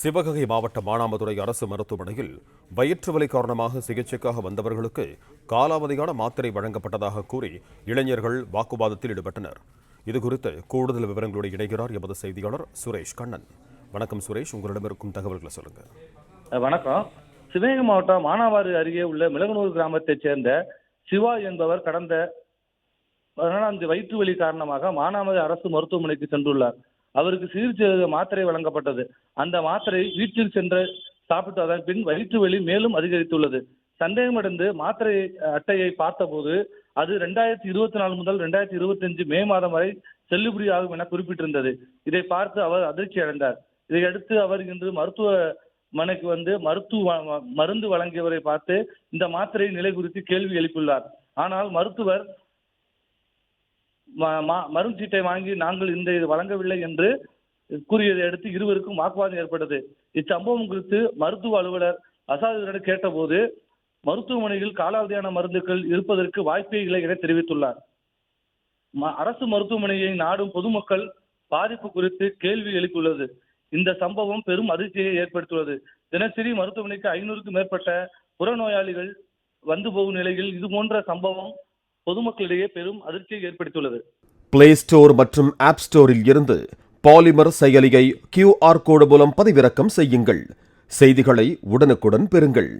சிவகங்கை மாவட்ட மானாமதுரை அரசு மருத்துவமனையில் வயிற்று வலி காரணமாக சிகிச்சைக்காக வந்தவர்களுக்கு காலாவதியான மாத்திரை வழங்கப்பட்டதாக கூறி இளைஞர்கள் வாக்குவாதத்தில் ஈடுபட்டனர். இதுகுறித்து கூடுதல் விவரங்களோடு இணைகிறார் எமது செய்தியாளர் சுரேஷ் கண்ணன். வணக்கம் சுரேஷ் உங்களிடம் இருக்கும் தகவல்களை சொல்லுங்க. வணக்கம். சிவகங்கை மாவட்டம் மானாவாறு அருகே உள்ள மிளகனூர் கிராமத்தைச் சேர்ந்த சிவா என்பவர் கடந்த பதினாலாம் தேதி வயிற்று வலி காரணமாக மானாமதுரை அரசு மருத்துவமனைக்கு சென்றுள்ளார். அவருக்கு சிகிச்சை மாத்திரை வழங்கப்பட்டது. அந்த மாத்திரை வீட்டில் சென்று சாப்பிட்டதன் பின் வயிற்று வலி மேலும் அதிகரித்துள்ளது. சந்தேகமடைந்து மாத்திரை அட்டையை பார்த்தபோது அது ரெண்டாயிரத்தி இருபத்தி நாலு முதல் ரெண்டாயிரத்தி இருபத்தி அஞ்சு மே மாதம் வரை செல்லுபடியாகும் என குறிப்பிட்டிருந்தது. இதை பார்த்து அவர் அதிர்ச்சி அடைந்தார். இதையடுத்து அவர் இன்று மருத்துவ மனைக்கு வந்து மருத்துவ மருந்து வழங்கியவரை பார்த்து இந்த மாத்திரை நிலை குறித்து கேள்வி எழுப்பியுள்ளார். ஆனால் மருத்துவர் ம- சீட்டை வாங்கி நாங்கள் இந்த இது வழங்கவில்லை என்று கூறியதை அடுத்து இருவருக்கும் வாக்குவாதம் ஏற்பட்டது. இச்சம்பவம் குறித்து மருத்துவ அலுவலர் அசாதுடன் கேட்டபோது மருத்துவமனையில் காலாவதியான மருந்துகள் இருப்பதற்கு வாய்ப்பே இல்லை என தெரிவித்துள்ளார். ம- அரசு மருத்துவமனையை நாடும் பொதுமக்கள் பாதிப்பு குறித்து கேள்வி எழுப்பியுள்ளது. இந்த சம்பவம் பெரும் அதிர்ச்சியை ஏற்படுத்தியுள்ளது. தினசரி மருத்துவமனைக்கு ஐநூறுக்கும் மேற்பட்ட புறநோயாளிகள் வந்து போகும் நிலையில் இது போன்ற சம்பவம் பொதுமக்களிடையே பெரும் அதிர்ச்சியை ஏற்படுத்தியுள்ளது. பிளே ஸ்டோர் மற்றும் ஆப் ஸ்டோரில் இருந்து பாலிமர் செயலியை கியூஆர் கோடு மூலம் பதிவிறக்கம் செய்யுங்கள். செய்திகளை உடனுக்குடன் பெறுங்கள்.